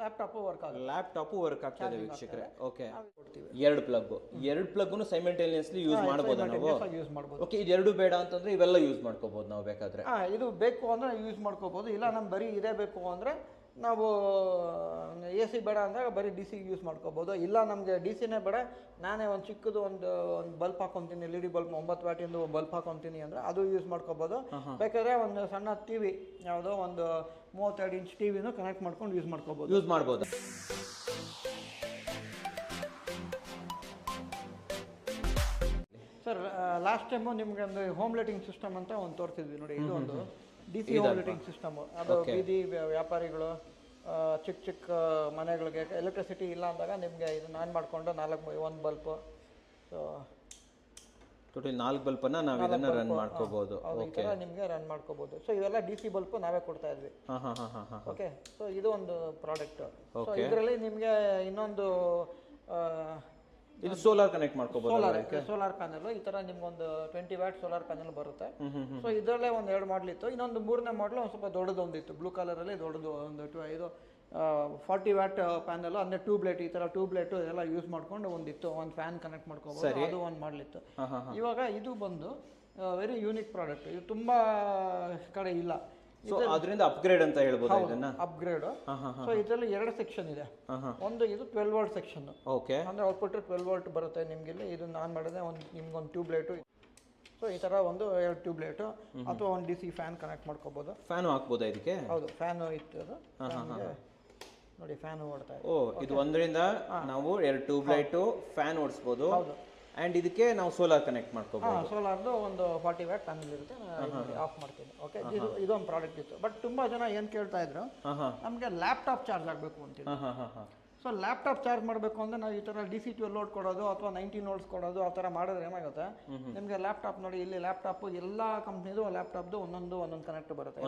Laptop work ಆಗುತ್ತೆ. Laptop work ಆಗ್ತದೆ. ವೀಕ್ಷಕರೇ ಓಕೆ ಕೊಡ್ತೀವಿ. ಎರಡು ಪ್ಲಗ್ ಎರಡು ಪ್ಲಗ್ನು ಸೈಮೆಂಟೇನಿಯಸ್ಲಿ ಯೂಸ್ ಮಾಡಬಹುದು ನಾವು? ಯೂಸ್ ಮಾಡ್ಬೋದು. ಓಕೆ ಇದೆರಡು ಬೇಡ ಅಂತಂದ್ರೆ ಇವೆಲ್ಲ ಯೂಸ್ ಮಾಡ್ಕೋಬಹುದು ನಾವು ಬೇಕಾದ್ರೆ. ಹಾ ಇದು ಬೇಕು ಅಂದ್ರೆ ಯೂಸ್ ಮಾಡ್ಕೋಬೋದು. ಇಲ್ಲ ನಮ್ ಬರೀ ಇದೇ ಬೇಕು ಅಂದ್ರೆ ನಾವು ಎ ಸಿ ಬೇಡ ಅಂದಾಗ ಬರೀ ಡಿ ಸಿ ಯೂಸ್ ಮಾಡ್ಕೋಬೋದು. ಇಲ್ಲ ನಮಗೆ ಡಿ ಸಿನೇ ಬೇಡ ನಾನೇ ಒಂದು ಚಿಕ್ಕದು ಒಂದು ಒಂದು ಬಲ್ಪ್ ಹಾಕೊತೀನಿ ಎಲ್ ಇ ಡಿ ಬಲ್ಪ್ ಒಂಬತ್ತು ವ್ಯಾಟಿಂದು ಬಲ್ಪ್ ಹಾಕೊತೀನಿ ಅಂದರೆ ಅದು ಯೂಸ್ ಮಾಡ್ಕೋಬೋದು. ಬೇಕಾದ್ರೆ ಒಂದು ಸಣ್ಣ ಟಿ ವಿ ಯಾವುದೋ ಒಂದು ಮೂವತ್ತೆರಡು ಇಂಚ್ ಟಿ ವಿನೂ ಕನೆಕ್ಟ್ ಮಾಡ್ಕೊಂಡು ಯೂಸ್ ಮಾಡ್ಕೋಬೋದು. ಯೂಸ್ ಮಾಡ್ಬೋದು. ಸರ್ ಲಾಸ್ಟ್ ಟೈಮು ನಿಮಗೆ ಒಂದು ಹೋಮ್ ಲೈಟಿಂಗ್ ಸಿಸ್ಟಮ್ ಅಂತ ಒಂದು ತೋರಿಸಿದ್ವಿ ನೋಡಿ ಇದು ಒಂದು ಡಿ ಸಿ ಹೋಮ್ ಸಿಸ್ಟಮ್. ಅದು ಬೀದಿ ವ್ಯ- ವ್ಯಾಪಾರಿಗಳು ಚಿಕ್ಕ ಚಿಕ್ಕ ಮನೆಗಳಿಗೆ ಎಲೆಕ್ಟ್ರಿಸಿಟಿ ಇಲ್ಲ ಅಂದಾಗ ನಿಮಗೆ ಇದು ನಾನು ಮಾಡಿಕೊಂಡು ನಾಲ್ಕು ಒಂದು ಬಲ್ಪ್. ಸೊ ಟೋಟಲ್ ನಾಲ್ಕು ಬಲ್ಪನ್ನ ನಾವು ಇದನ್ನ ರನ್ ಮಾಡ್ಕೋಬಹುದು ಓಕೆ ನಿಮಗೆ ರನ್ ಮಾಡ್ಕೋಬೋದು. ಸೊ ಇವೆಲ್ಲ ಡಿ ಸಿ ಬಲ್ಪು ನಾವೇ ಕೊಡ್ತಾ ಇದ್ವಿ. ಓಕೆ ಸೊ ಇದು ಒಂದು ಪ್ರಾಡಕ್ಟ್ ಸೊ ಇದರಲ್ಲಿ ನಿಮಗೆ ಇನ್ನೊಂದು ಇದು ಸೋಲಾರ್ ಕನೆಕ್ಟ್ ಮಾಡ್ಕೋಬಹುದು ಸೋಲಾರ್ ಸೋಲಾರ್ ಪ್ಯಾನಲ್ ಈ ತರ ನಿಮ್ಗೊಂದು ಟ್ವೆಂಟಿ ವ್ಯಾಟ್ ಸೋಲಾರ್ ಪ್ಯಾನಲ್ ಬರುತ್ತೆ. ಸೊ ಇದರಲ್ಲೇ ಒಂದು ಎರಡು ಮಾಡಲ್ ಇತ್ತು. ಇನ್ನೊಂದು ಮೂರನೇ ಮಾಡಲು ಒಂದು ಸ್ವಲ್ಪ ದೊಡ್ಡದು ಒಂದಿತ್ತು ಬ್ಲೂ ಅಲ್ಲಿ ದೊಡ್ಡದು ಒಂದು ಟು ಇದು ಫಾರ್ಟಿ ವ್ಯಾಟ್ ಪ್ಯಾನಲ್ ಅಂದ್ರೆ ಟ್ಯೂಬ್ಲೈಟ್ ಈ ತರ ಟ್ಯೂಬ್ಲೈಟ್ ಎಲ್ಲ ಯೂಸ್ ಮಾಡ್ಕೊಂಡು ಒಂದಿತ್ತು. ಒಂದು ಫ್ಯಾನ್ ಕನೆಕ್ಟ್ ಮಾಡ್ಕೋಬಹುದು ಅದು ಒಂದು ಮಾಡಲಿತ್ತು ಇವಾಗ ಇದು ಬಂದು ವೆರಿ ಯೂನಿಕ್ ಪ್ರಾಡಕ್ಟ್ ಇದು ತುಂಬಾ ಕಡೆ ಇಲ್ಲ. ಸೊ ಅದರಿಂದ ಅಪ್ಗ್ರೇಡ್ ಅಂತ ಹೇಳ್ಬೋದು ಇದನ್ನ? ಅಪ್ಗ್ರೇಡ್ ಸೊ ಇದರಲ್ಲಿ ಎರಡು ಸೆಕ್ಷನ್ ಇದೆ. ಒಂದು ಇದು ಟ್ವೆಲ್ ವೋಲ್ಟ್ ಸೆಕ್ಷನ್ ಓಕೆ ಅಂದ್ರೆ ಔಟ್ಪುಟ್ ಟ್ವೆಲ್ ವೋಲ್ಟ್ ಬರುತ್ತೆ ನಿಮ್ಗೆ ಇಲ್ಲಿ ಇದು ನಾನು ಮಾಡಿದೆ ಒಂದು ನಿಮ್ಗೊಂದು ಟ್ಯೂಬ್ ಲೈಟು ಸೊ ಈ ತರ ಒಂದು ಎರಡು ಟ್ಯೂಬ್ ಲೈಟ್ ಅಥವಾ ಒಂದು ಡಿ ಸಿ ಫ್ಯಾನ್ ಕನೆಕ್ಟ್ ಮಾಡ್ಕೋಬೋದು. ಫ್ಯಾನು ಹಾಕ್ಬೋದಾ ಇದಕ್ಕೆ? ಹೌದು ಫ್ಯಾನು ಇತ್ತು ಅದು. ನೋಡಿ ಫ್ಯಾನ್ ಓಡ್ತಾ ಇದೆ. ಓ ಇದು ಒಂದರಿಂದ ನಾವು ಎರಡು ಟ್ಯೂಬ್ ಲೈಟು ಫ್ಯಾನ್ ಓಡಿಸ್ಬೋದು. ಅಂಡ್ ಇದಕ್ಕೆ ನಾವು ಸೋಲಾರ್ ಕನೆಕ್ಟ್ ಮಾಡ್ಕೋಬಹುದು ಹಾಂ ಸೋಲಾರ್ದು ಒಂದು ಫಾರ್ಟಿ ವ್ಯಾಟ್ ಪ್ಯಾನಲ್ ಇರುತ್ತೆ ಆಫ್ ಮಾಡ್ತೀನಿ. ಓಕೆ ಇದು ಇದೊಂದು ಪ್ರಾಡಕ್ಟ್ ಇತ್ತು. ಬಟ್ ತುಂಬ ಜನ ಏನು ಕೇಳ್ತಾ ಇದ್ರು ನಮಗೆ ಲ್ಯಾಪ್ಟಾಪ್ ಚಾರ್ಜ್ ಆಗಬೇಕು ಹಾ ಸೊ ಲ್ಯಾಪ್ಟಾಪ್ ಚಾರ್ಜ್ ಮಾಡಬೇಕು ಅಂದ್ರೆ ನಾವು ಈ ಥರ ಡಿ ಸಿ ಲೋಡ್ ಕೊಡೋದು ಅಥವಾ ನೈಂಟಿ ನೋಟ್ಸ್ ಕೊಡೋದು ಆ ಥರ ಮಾಡಿದ್ರೆ ಏನಾಗುತ್ತೆ? ನಿಮಗೆ ಲ್ಯಾಪ್ಟಾಪ್ ನೋಡಿ ಇಲ್ಲಿ ಲ್ಯಾಪ್ಟಾಪ್ ಎಲ್ಲ ಕಂಪ್ನಿದು ಲ್ಯಾಪ್ಟಾಪ್ದು ಒಂದೊಂದು ಒಂದೊಂದು ಕನೆಕ್ಟ್ ಬರುತ್ತೆ.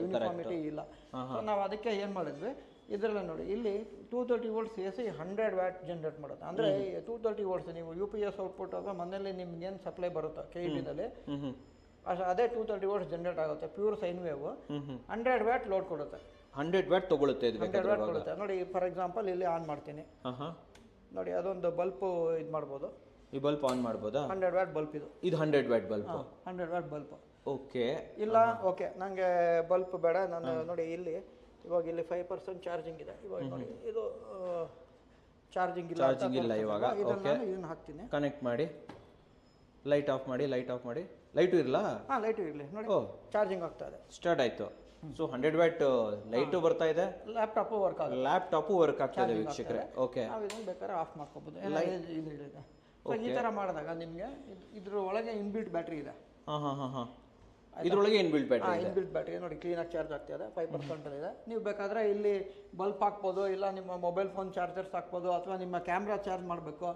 ಯೂನಿಫಾರ್ಮಿಟಿ ಇಲ್ಲ. ಸೊ ನಾವು ಅದಕ್ಕೆ ಏನು ಮಾಡಿದ್ವಿ? ಇದರಲ್ಲೇ ನೋಡಿ ಇಲ್ಲಿ two thirty volts A C hundred watt generate ಮಾಡುತ್ತೆ. ಅಂದರೆ ಟೂ ತರ್ಟಿ ವೋಲ್ಟ್ಸ್ ನೀವು ಯು ಪಿ ಎಸ್ ಔಟ್ಪುಟ್ ಅಥವಾ ಮನೆಯಲ್ಲಿ ನಿಮ್ಗೆ ಏನು ಸಪ್ಲೈ ಬರುತ್ತೆ ಕೆ ಬಿನಲ್ಲಿ ಅಷ್ಟು ಅದೇ ಟೂ ತರ್ಟಿ ವೋಲ್ಟ್ಸ್ ಜನರೇಟ್ ಆಗುತ್ತೆ pure sine wave hundred watt load ಕೊಡುತ್ತೆ. ಹಂಡ್ರೆಡ್ ವ್ಯಾಟ್ ತಗೊಳುತ್ತೆ ಇದು ಹಂಡ್ರೆಡ್ ವ್ಯಾಟ್ ಕೊಡುತ್ತೆ. ನೋಡಿ ಫಾರ್ ಎಕ್ಸಾಂಪಲ್ ಇಲ್ಲಿ ಆನ್ ಮಾಡ್ತೀನಿ. ನೋಡಿ ಅದೊಂದು ಬಲ್ಪ್ ಇದು ಮಾಡ್ಬೋದು. ಈ ಬಲ್ಪ್ ಆನ್ ಮಾಡ್ಬೋದಾ? ಹಂಡ್ರೆಡ್ ವ್ಯಾಟ್ ಬಲ್ಪ್ ಇದು. ಇದು hundred watt bulb. Hundred watt bulb. Okay. ಇಲ್ಲ ಓಕೆ ನನಗೆ ಬಲ್ಪ್ ಬೇಡ. ನಾನು ನೋಡಿ ಇಲ್ಲಿ ಇವಾಗ ಇಲ್ಲಿ ಫೈವ್ ಪರ್ಸೆಂಟ್ ಚಾರ್ಜಿಂಗ್ ಇದೆ. ಇವಾಗ ನೋಡಿ ಇದು ಚಾರ್ಜಿಂಗ್ ಇಲ್ಲ ಚಾರ್ಜಿಂಗ್ ಇಲ್ಲ ಇವಾಗ, ಓಕೆ ನಾನು ಇದನ್ನ ಹಾಕ್ತೀನಿ. ಕನೆಕ್ಟ್ ಮಾಡಿ. ಲೈಟ್ ಆಫ್ ಮಾಡಿ ಲೈಟ್ ಆಫ್ ಮಾಡಿ. ಲೈಟು ಇರಲ್ಲ ಹಾಂ ಲೈಟ್ ಇರಲಿ. ನೋಡಿ ಓ. ಚಾರ್ಜಿಂಗ್ ಆಗ್ತಾ ಇದೆ. ಸ್ಟಾರ್ಟ್ ಆಯ್ತು. ಸೊ ಹಂಡ್ರೆಡ್ ವ್ಯಾಟ್ ಲೈಟು ಬರ್ತಾ ಇದೆ? ಲ್ಯಾಪ್ಟಾಪು ವರ್ಕ್ ಆಗುತ್ತೆ. ಲ್ಯಾಪ್ಟಾಪು ವರ್ಕ್ ಆಗ್ತಾ ಇದೆ ವೀಕ್ಷಕರೇ. ಓಕೆ ನಾವು ಇದನ್ನ ಬೇಕಾದ್ರೆ ಆಫ್ ಮಾಡ್ಕೋಬೋದು. ಈ ಥರ ಮಾಡಿದಾಗ ನಿಮಗೆ ಇದ್ರ ಒಳಗೆ ಇನ್ಬಿಲ್ಟ್ ಬ್ಯಾಟ್ರಿ ಇದೆ. ಹಾಂ ಹಾ ಹಾ ಹಾ. ಇದ್ರೊಳಗೆ ಇನ್ಬಿಲ್ಟ್ ಬ್ಯಾಟ್ರಿ ಇದೆ. ಇನ್ಬಿಲ್ಟ್ ಬ್ಯಾಟ್ರಿ ನೋಡಿ ಕ್ಲೀನಾಗಿ ಚಾರ್ಜ್ ಆಗ್ತಿದೆ ಫೈವ್ ಪರ್ಸೆಂಟ್ ಇದೆ. ನೀವು ಬೇಕಾದ್ರೆ ಇಲ್ಲಿ ಬಲ್ಪ್ ಹಾಕ್ಬೋದು ಇಲ್ಲ ನಿಮ್ಮ ಮೊಬೈಲ್ ಫೋನ್ ಚಾರ್ಜರ್ಸ್ ಹಾಕ್ಬೋದು ಅಥವಾ ನಿಮ್ಮ ಕ್ಯಾಮ್ರಾ ಚಾರ್ಜ್ ಮಾಡಬೇಕು.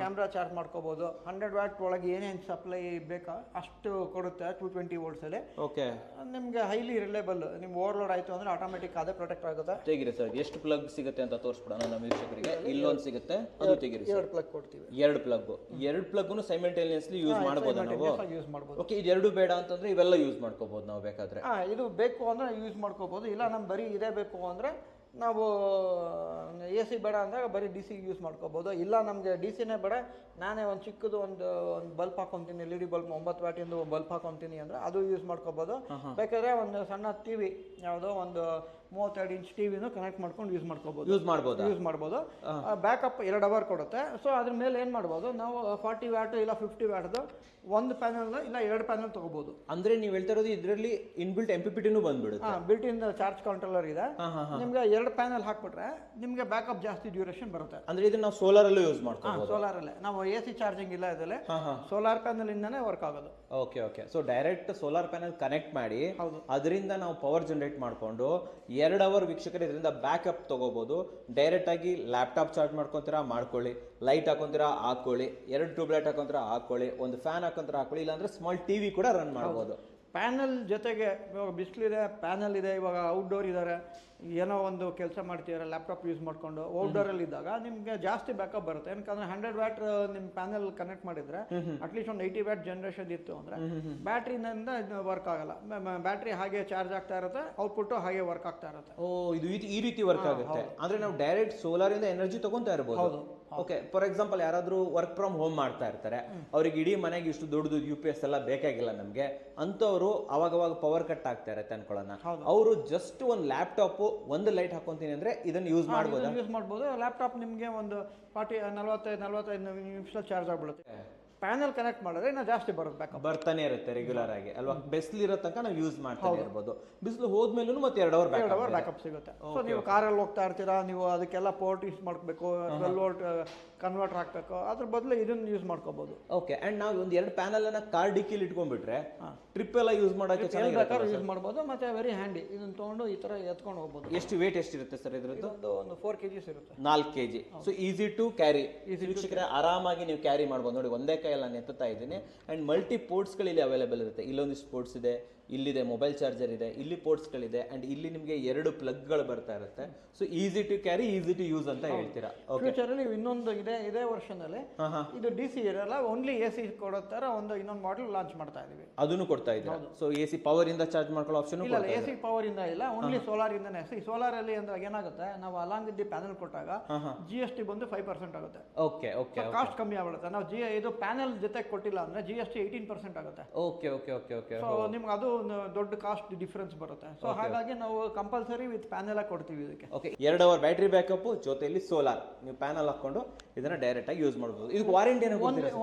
ಕ್ಯಾಮ್ರಾ ಚಾರ್ಜ್ ಮಾಡ್ಕೋಬೋದು. ಹಂಡ್ರೆಡ್ ವ್ಯಾಟ್ ಒಳಗೆ ಏನೇನು ಸಪ್ಲೈ ಬೇಕಾ ಅಷ್ಟು ಕೊಡುತ್ತೆ ಟೂ ಟ್ವೆಂಟಿ ವೋಲ್ಟ್ಸಲ್ಲಿ ಓಕೆ ನಿಮಗೆ ಹೈಲಿ ರಿಲೇಬಲ್ ನಿಮ್ಮ ಓವರ್ಲೋಡ್ ಆಯಿತು ಅಂದರೆ ಆಟೋಮೆಟಿಕ್ ಅದೇ ಪ್ರೊಟೆಕ್ಟ್ ಆಗುತ್ತೆ. ತೆಗಿರಿ ಸರ್ ಎಷ್ಟು ಪ್ಲಗ್ ಸಿಗುತ್ತೆ ಅಂತ ತೋರಿಸ್ಬಿಡೋಣ ನಮ್ಮ ವೀಕ್ಷಕರಿಗೆ. ಇಲ್ಲೊಂದು ಸಿಗುತ್ತೆ ಅದು ತೆಗಿರಿ ಎರಡು ಪ್ಲಗ್ ಕೊಡ್ತೀವಿ. ಎರಡು ಪ್ಲಗ್ ಎರಡು ಪ್ಲಗ್ನು ಸೈಮಲ್ಟೇನಿಯಸ್ಲಿ ಯೂಸ್ ಮಾಡ್ಬೋದು ನಾವು? ಯೂಸ್ ಮಾಡ್ಬೋದು. ಓಕೆ ಇದೆರಡು ಬೇಡ ಅಂತಂದ್ರೆ ಇವೆಲ್ಲ ಯೂಸ್ ಮಾಡ್ಕೋಬಹುದು ನಾವು ಬೇಕಾದ್ರೆ. ಇದು ಬೇಕು ಅಂದರೆ ಯೂಸ್ ಮಾಡ್ಕೋಬೋದು, ಇಲ್ಲ ನಮ್ಗೆ ಬರೀ ಇದೇ ಬೇಕು ಅಂದರೆ ನಾವು ಎ ಸಿ ಬೇಡ ಅಂದಾಗ ಬರೀ ಡಿ ಸಿ ಯೂಸ್ ಮಾಡ್ಕೋಬೋದು. ಇಲ್ಲ ನಮಗೆ ಡಿ ಸಿನೇ ಬೇಡ ನಾನೇ ಒಂದು ಚಿಕ್ಕದು ಒಂದು ಒಂದು ಬಲ್ಪ್ ಹಾಕೊತೀನಿ ಎಲ್ ಇ ಡಿ ಬಲ್ಪ್ ಒಂಬತ್ತು ವ್ಯಾಟಿಂದು ಬಲ್ಪ್ ಹಾಕೊತೀನಿ ಅಂದರೆ ಅದು ಯೂಸ್ ಮಾಡ್ಕೋಬೋದು. ಬೇಕಾದ್ರೆ ಒಂದು ಸಣ್ಣ ಟಿ ವಿ ಯಾವುದೋ ಒಂದು ಮೂವತ್ತೆರಡು ಇಂಚ್ ಟಿ ವಿನೂ ಕನೆಕ್ಟ್ ಮಾಡ್ಕೊಂಡು ಯೂಸ್ ಮಾಡ್ಕೋಬೋದು. ಯೂಸ್ ಮಾಡ್ಬೋದು? ಯೂಸ್ ಮಾಡ್ಬೋದು. ಬ್ಯಾಕಪ್ ಎರಡು ಅವರ್ ಕೊಡುತ್ತೆ. ಸೊ ಅದ್ರ ಮೇಲೆ ಏನು ಮಾಡ್ಬೋದು? ನಾವು ಫಾರ್ಟಿ ವ್ಯಾಟ್ ಇಲ್ಲ ಫಿಫ್ಟಿ ವ್ಯಾಟ್ದು ಒಂದು ಪ್ಯಾನಲ್ ಇಲ್ಲ ಎರಡು ಪ್ಯಾನಲ್ ತೊಗೋಬೋದು. ಅಂದ್ರೆ ನೀವು ಹೇಳ್ತಾ ಇರೋದು ಇದರಲ್ಲಿ ಇನ್ಬಿಲ್ಟ್ ಎಂ ಪಿ ಪಿ ಟಿನೂ ಬಂದ್ಬಿಡುತ್ತೆ. ಬಿಲ್ಟ್ ಇನ್ ಚಾರ್ಜ್ ಕಂಟ್ರೋಲರ್ ಇದೆ. ನಿಮ್ಗೆ ಎರಡು ಪ್ಯಾನಲ್ ಹಾಕ್ಬಿಟ್ರೆ ನಿಮಗೆ ಬ್ಯಾಕಪ್ ಜಾಸ್ತಿ ಡ್ಯೂರೇಷನ್ ಬರುತ್ತೆ. ಅಂದ್ರೆ ಇದನ್ನ ನಾವು ಸೋಲಾರ್ ಅಲ್ಲೂ ಯೂಸ್ ಮಾಡ್ತೀವಿ ಸೋಲಾರ್ ಸೋಲಾರಲ್ಲೇ ನಾವು ಎ ಸಿ ಚಾರ್ಜಿಂಗ್ ಇಲ್ಲ ಇದರಲ್ಲಿ. ಸೋಲಾರ್ ಪ್ಯಾನಲ್ ಇಂದಾನೇ ವರ್ಕ್ ಆಗೋದು. Okay okay so direct solar panel connect ಮಾಡಿ. ಅದರಿಂದ ನಾವು ಪವರ್ ಜನರೇಟ್ ಮಾಡಿಕೊಂಡು ಎರಡು ಅವರ್ ವೀಕ್ಷಕರು ಇದರಿಂದ ಬ್ಯಾಕಪ್ ತಗೋಬಹುದು ಡೈರೆಕ್ಟ್ ಆಗಿ ಲ್ಯಾಪ್ಟಾಪ್ ಚಾರ್ಜ್ ಮಾಡ್ಕೊಂತೀರಾ ಮಾಡ್ಕೊಳ್ಳಿ. ಲೈಟ್ ಹಾಕೊಂತೀರಾ ಹಾಕೊಳ್ಳಿ. ಎರಡು ಟ್ಯೂಬ್ ಲೈಟ್ ಹಾಕೊಂತೀರಾ ಹಾಕೊಳ್ಳಿ. ಒಂದು ಫ್ಯಾನ್ ಹಾಕೊಂತೀರಾ ಹಾಕೊಳ್ಳಿ. ಇಲ್ಲಾಂದ್ರೆ ಸ್ಮಾಲ್ ಟಿವಿ ಕೂಡ ರನ್ ಮಾಡ್ಬೋದು. ಪ್ಯಾನಲ್ ಜೊತೆಗೆ ಇವಾಗ ಬಿಸಿಲಿದೆ ಪ್ಯಾನಲ್ ಇದೆ ಇವಾಗ ಔಟ್ಡೋರ್ ಇದ್ದಾರೆ. ಏನೋ ಒಂದು ಕೆಲಸ ಮಾಡ್ತೀರ ಲ್ಯಾಪ್ಟಾಪ್ ಯೂಸ್ ಮಾಡಿಕೊಂಡು ಔಟ್ಡೋರಲ್ಲಿ ಇದ್ದಾಗ ನಿಮಗೆ ಜಾಸ್ತಿ ಬ್ಯಾಕಪ್ ಬರುತ್ತೆ. ಯಾಕಂದ್ರೆ ಹಂಡ್ರೆಡ್ ವ್ಯಾಟ್ ನಿಮ್ಮ ಪ್ಯಾನಲ್ ಕನೆಕ್ಟ್ ಮಾಡಿದ್ರೆ ಅಟ್ಲೀಸ್ಟ್ ಒಂದು ಏಯ್ಟಿ ವ್ಯಾಟ್ ಜನರೇಷನ್ ಇತ್ತು ಅಂದರೆ ಬ್ಯಾಟ್ರಿನಿಂದ ವರ್ಕ್ ಆಗಲ್ಲ. ಬ್ಯಾಟ್ರಿ ಹಾಗೆ ಚಾರ್ಜ್ ಆಗ್ತಾ ಇರುತ್ತೆ ಔಟ್ಪುಟ್ ಹಾಗೆ ವರ್ಕ್ ಆಗ್ತಾ ಇರುತ್ತೆ. ಓ ಇದು ಈ- ಈ ರೀತಿ ವರ್ಕ್ ಆಗುತ್ತೆ. ಅಂದ್ರೆ ನಾವು ಡೈರೆಕ್ಟ್ ಸೋಲಾರ್ ಇಂದ ಎನರ್ಜಿ ತಗೊಂತಾ ಇರಬಹುದು ಓಕೆ ಫಾರ್ ಎಕ್ಸಾಂಪಲ್ ಯಾರಾದರೂ ವರ್ಕ್ ಫ್ರಮ್ ಹೋಮ್ ಮಾಡ್ತಾ ಇರ್ತಾರೆ ಅವ್ರಿಗೆ ಇಡೀ ಮನೆಗೆ ಇಷ್ಟು ದೊಡ್ಡದು ಯು ಪಿ ಎಸ್ ಎಲ್ಲ ಬೇಕಾಗಿಲ್ಲ ನಮಗೆ ಅಂತವರು ಅವಾಗವಾಗ ಪವರ್ ಕಟ್ ಆಗ್ತಾ ಇರತ್ತೆ ಅನ್ಕೊಳ್ಳೋಣ. ಅವರು ಜಸ್ಟ್ ಒಂದು ಲ್ಯಾಪ್ಟಾಪ್ ಒಂದು ಲೈಟ್ ಹಾಕೊಂತೀನಿ ಅಂದ್ರೆ ಇದನ್ನ ಯೂಸ್ ಮಾಡಬಹುದು ಯೂಸ್ ಮಾಡ್ಬೋದು. ಲ್ಯಾಪ್ಟಾಪ್ ನಿಮಗೆ ಒಂದು ಫಾರ್ಟಿ ನಲ್ವತ್ತೈದು ನಲವತ್ತೈದು ನಿಮಿಷ ಚಾರ್ಜ್ ಆಗ್ಬಿಡುತ್ತೆ. ಪ್ಯಾನಲ್ ಕನೆಕ್ಟ್ ಮಾಡಿದ್ರೆ ಇನ್ನೂ ಜಾಸ್ತಿ ಬರುತ್ತೆ ಬ್ಯಾಕ್ ಬರ್ತಾನೆ ಇರುತ್ತೆ ರೆಗ್ಯುಲರ್ ಆಗಿ ಅಲ್ವಾ? ಬಿಸಿಲು ಇರೋ ತನಕ ನಾವು ಯೂಸ್ ಮಾಡ್ತಾ ಇರ್ಬೋದು. ಬಿಸಿಲು ಹೋದ್ಮೇಲೂ ಮತ್ತೆ ಎರಡು ಅವರ್ ಎರಡು ಅವರ್ ಬ್ಯಾಕಪ್ ಸಿಗುತ್ತೆ. ಸೊ ನೀವು ಕಾರಲ್ಲಿ ಹೋಗ್ತಾ ಇರ್ತೀರಾ ನೀವು ಅದಕ್ಕೆಲ್ಲ ಪೋರ್ಟ್ ಯೂಸ್ ಮಾಡ್ಕೋಬೇಕು ಟ್ವೆಲ್ ವೋಲ್ಟ್ ಕನ್ವರ್ಟರ್ ಹಾಕ್ಬೇಕು ಅದ್ರ ಬದಲು ಇದನ್ನ ಯೂಸ್ ಮಾಡ್ಕೋಬಹುದು ಓಕೆ ಅಂಡ್ ನಾವು ಒಂದು ಎರಡು ಪ್ಯಾನಲ್ ಅನ್ನ ಕಾರ್ ಡಿಕ್ಕಿಲಿ ಇಟ್ಕೊಂಡ್ಬಿಟ್ರೆ ಟ್ರಿಪ್ ಎಲ್ಲ ಯೂಸ್ ಮಾಡೋಕೆ ಬೇಕಾದ್ರೂ ಯೂಸ್ ಮಾಡ್ಬೋದು ಮತ್ತೆ ವೆರಿ ಹ್ಯಾಂಡಿ ಇದನ್ನ ತೊಗೊಂಡು ಈ ತರ ಎತ್ಕೊಂಡು ಹೋಗ್ಬೋದು. ಎಷ್ಟು ವೇಟ್ ಎಷ್ಟಿರುತ್ತೆ ಸರ್ ಇದ್ರದ್ದು? ಒಂದು ಫೋರ್ ಕೆ ಜಿಸ್ ಇರುತ್ತೆ. ನಾಲ್ಕು KG so easy to carry easy ಆರಾಮಾಗಿ ನೀವು ಕ್ಯಾರಿ ಮಾಡ್ಬೋದು. ನೋಡಿ ಒಂದೇ ಕೈಯಲ್ಲಿ ನಾನು ಇದ್ದೀನಿ. ಅಂಡ್ ಮಲ್ಟಿ ಪೋರ್ಟ್ಸ್ಗಳು ಇಲ್ಲಿ ಅವೈಲೇಬಲ್ ಇರುತ್ತೆ. ಇಲ್ಲೊಂದಿಷ್ಟು ಪೋರ್ಟ್ಸ್ ಇದೆ. ಇಲ್ಲಿದೆ ಮೊಬೈಲ್ ಚಾರ್ಜರ್ ಇದೆ ಇಲ್ಲಿ ಪೋರ್ಟ್ಸ್ಗಳಿದೆ ಅಂಡ್ ಇಲ್ಲಿ ನಿಮಗೆ ಎರಡು ಪ್ಲಗ್ಗಳು ಬರ್ತಾ ಇರುತ್ತೆ. So easy to carry easy to use ಅಂತ ಹೇಳ್ತೀರಾ? ಫ್ಯೂಚರಲ್ಲಿ ಇನ್ನೊಂದು ಇದೆ ಇದೇ ವರ್ಷದಲ್ಲಿ ಇದು ಡಿ ಸಿ ಇರಲ್ಲ ಓನ್ಲಿ ಎ ಸಿ ಕೊಡೋ ಥರ ಒಂದು ಇನ್ನೊಂದು ಮಾಡೆಲ್ ಲಾಂಚ್ ಮಾಡ್ತಾ ಇದೀವಿ ಅದನ್ನು ಕೊಡ್ತಾ ಇದ್ದೀವಿ ಸೊ ಎ ಸಿ ಪವರ್ ಇಂದ ಚಾರ್ಜ್ ಮಾಡ್ಕೊಳ್ಳೋ ಆಪ್ಷನ್ ಇಲ್ಲ ಎ ಸಿ ಪವರ್ ಇಂದ ಇಲ್ಲ ಓನ್ಲಿ ಸೋಲಾರ್ ಇಂದನೇ. ಸಿ ಸೋಲಾರ್ ಅಲ್ಲಿ ಅಂದ್ರೆ ಏನಾಗುತ್ತೆ ನಾವು ಅಲಾಂಗ್ ದಿ ಪ್ಯಾನಲ್ ಕೊಟ್ಟಾಗ ಜಿ ಎಸ್ ಟಿ ಬಂದು ಫೈವ್ ಪರ್ಸೆಂಟ್ ಆಗುತ್ತೆ. ಓಕೆ ಓಕೆ ಕಾಸ್ಟ್ ಕಮ್ಮಿ ಆಗ್ಬಿಡುತ್ತೆ. ನಾವು ಜಿ ಇದು ಪ್ಯಾನಲ್ ಜೊತೆ ಕೊಟ್ಟಿಲ್ಲ ಅಂದ್ರೆ G S T eighteen percent ಆಗುತ್ತೆ. Okay okay okay okay so ನಿಮ್ಗೆ ಅದು ದೊಡ್ಡ ಕಾಸ್ಟ್ ಡಿಫ್ರೆನ್ಸ್ ಬರುತ್ತೆ. ಸೊ ಹಾಗಾಗಿ ನಾವು ಕಂಪಲ್ಸರಿ ವಿತ್ ಪ್ಯಾನೆಲ್ ಕೊಡ್ತೀವಿ ಇದಕ್ಕೆ. ಓಕೆ ಎರಡು ಅವರ್ ಬ್ಯಾಟ್ರಿ ಬ್ಯಾಕಪ್ ಜೊತೆಯಲ್ಲಿ ಸೋಲಾರ್ ನೀವು ಪ್ಯಾನಲ್ ಹಾಕೊಂಡು ಇದನ್ನ ಡೈರೆಕ್ಟ್ ಆಗಿ ಯೂಸ್ ಮಾಡಬಹುದು ಇದಕ್ಕೆ warranty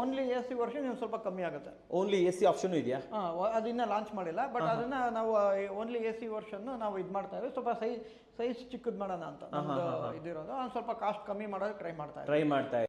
only A C version ನೀವು ಸ್ವಲ್ಪ ಕಮ್ಮಿ ಆಗುತ್ತೆ. ಓನ್ಲಿ ಎ ಸಿ ಆಪ್ಷನ್ ಇದೆಯಾ? ಅದನ್ನ ಲಾಂಚ್ ಮಾಡಿಲ್ಲ. ಬಟ್ ಅದನ್ನ ನಾವು ಓನ್ಲಿ ಎ ಸಿ ವರ್ಷನ್ ನಾವು ಇದು ಮಾಡ್ತಾ ಇದ್ದೀವಿ. ಸ್ವಲ್ಪ ಸೈಜ್ ಸೈಜ್ ಚಿಕ್ಕದ್ ಮಾಡೋಣ ಅಂತ. ಇದಿರೋದು. ಸ್ವಲ್ಪ ಕಾಸ್ಟ್ ಕಮ್ಮಿ ಮಾಡೋದಕ್ಕೆ ಟ್ರೈ ಮಾಡ್ತಾ ಟ್ರೈ ಮಾಡ್ತಾ